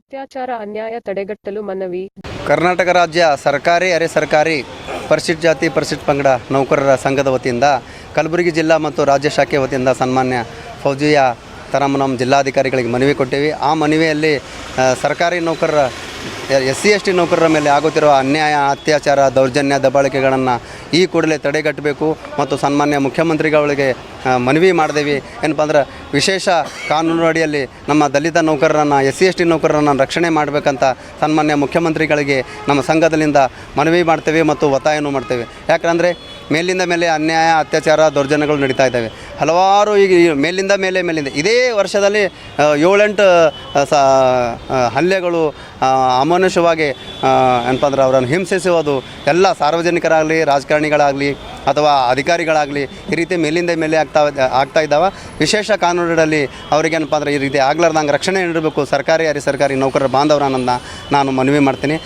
ಅತ್ಯಾಚಾರ, ಅನ್ಯಾಯ ತಡೆಗಟ್ಟಲು ಮನವಿ. ಕರ್ನಾಟಕ ರಾಜ್ಯ ಸರ್ಕಾರಿ, ಅರೆ ಸರ್ಕಾರಿ ಪರಿಶಿಷ್ಟ ಜಾತಿ ಪರಿಶಿಷ್ಟ ಪಂಗಡ ನೌಕರರ ಸಂಘದ ವತಿಯಿಂದ, ಕಲಬುರಗಿ ಜಿಲ್ಲಾ ಮತ್ತು ರಾಜ್ಯ ಶಾಖೆ ವತಿಯಿಂದ ಸನ್ಮಾನ್ಯ ಫೌಜಿಯಾ ನಮ್ಮ ಜಿಲ್ಲಾಧಿಕಾರಿಗಳಿಗೆ ಮನವಿ ಕೊಟ್ಟಿವಿ. ಆ ಮನವಿಯಲ್ಲಿ ಸರ್ಕಾರಿ ನೌಕರರ ಎಸ್ ಸಿ ಎಸ್ ಟಿ ನೌಕರರ ಮೇಲೆ ಆಗುತ್ತಿರುವ ಅನ್ಯಾಯ, ಅತ್ಯಾಚಾರ, ದೌರ್ಜನ್ಯ, ದಬ್ಬಾಳಿಕೆಗಳನ್ನು ಈ ಕೂಡಲೇ ತಡೆಗಟ್ಟಬೇಕು ಮತ್ತು ಸನ್ಮಾನ್ಯ ಮುಖ್ಯಮಂತ್ರಿಗಳಿಗೆ ಮನವಿ ಮಾಡಿದೆವಿ. ಏನಪ್ಪ ಅಂದ್ರೆ ವಿಶೇಷ ಕಾನೂನು ಅಡಿಯಲ್ಲಿ ನಮ್ಮ ದಲಿತ ನೌಕರರನ್ನು, ಎಸ್ ಸಿ ಎಸ್ ಟಿ ನೌಕರರನ್ನು ರಕ್ಷಣೆ ಮಾಡಬೇಕಂತ ಸನ್ಮಾನ್ಯ ಮುಖ್ಯಮಂತ್ರಿಗಳಿಗೆ ನಮ್ಮ ಸಂಘದಲ್ಲಿಂದ ಮನವಿ ಮಾಡ್ತೇವೆ ಮತ್ತು ಒತ್ತಾಯನೂ ಮಾಡ್ತೇವೆ. ಯಾಕಂದರೆ ಮೇಲಿಂದ ಮೇಲೆ ಅನ್ಯಾಯ, ಅತ್ಯಾಚಾರ, ದೌರ್ಜನ್ಯಗಳು ನಡೀತಾ ಇದ್ದಾವೆ. ಹಲವಾರು ಈಗ ಮೇಲಿಂದ ಮೇಲೆ ಮೇಲಿಂದ ಇದೇ ವರ್ಷದಲ್ಲಿ ಏಳೆಂಟು ಸ ಹಲ್ಲೆಗಳು ಅಮಾನುಷವಾಗಿ ಏನಪ್ಪ ಅಂದ್ರೆ ಅವರನ್ನು ಹಿಂಸಿಸುವುದು ಎಲ್ಲ ಸಾರ್ವಜನಿಕರಾಗಲಿ, ರಾಜಕಾರಣಿಗಳಾಗಲಿ ಅಥವಾ ಅಧಿಕಾರಿಗಳಾಗಲಿ ಈ ರೀತಿ ಮೇಲಿಂದ ಮೇಲೆ ಆಗ್ತಾ ಆಗ್ತಾ ಇದ್ದಾವೆ. ವಿಶೇಷ ಕಾನೂನುಗಳಲ್ಲಿ ಅವ್ರಿಗೇನಪ್ಪ ಅಂದರೆ ಈ ರೀತಿ ಆಗ್ಲಾರ್ದಂಗೆ ರಕ್ಷಣೆ ನೀಡಬೇಕು. ಸರ್ಕಾರಿ ಅರಿ ಸರ್ಕಾರಿ ನೌಕರರ ಬಾಂಧವರನ್ನ ನಾನು ಮನವಿ ಮಾಡ್ತೀನಿ.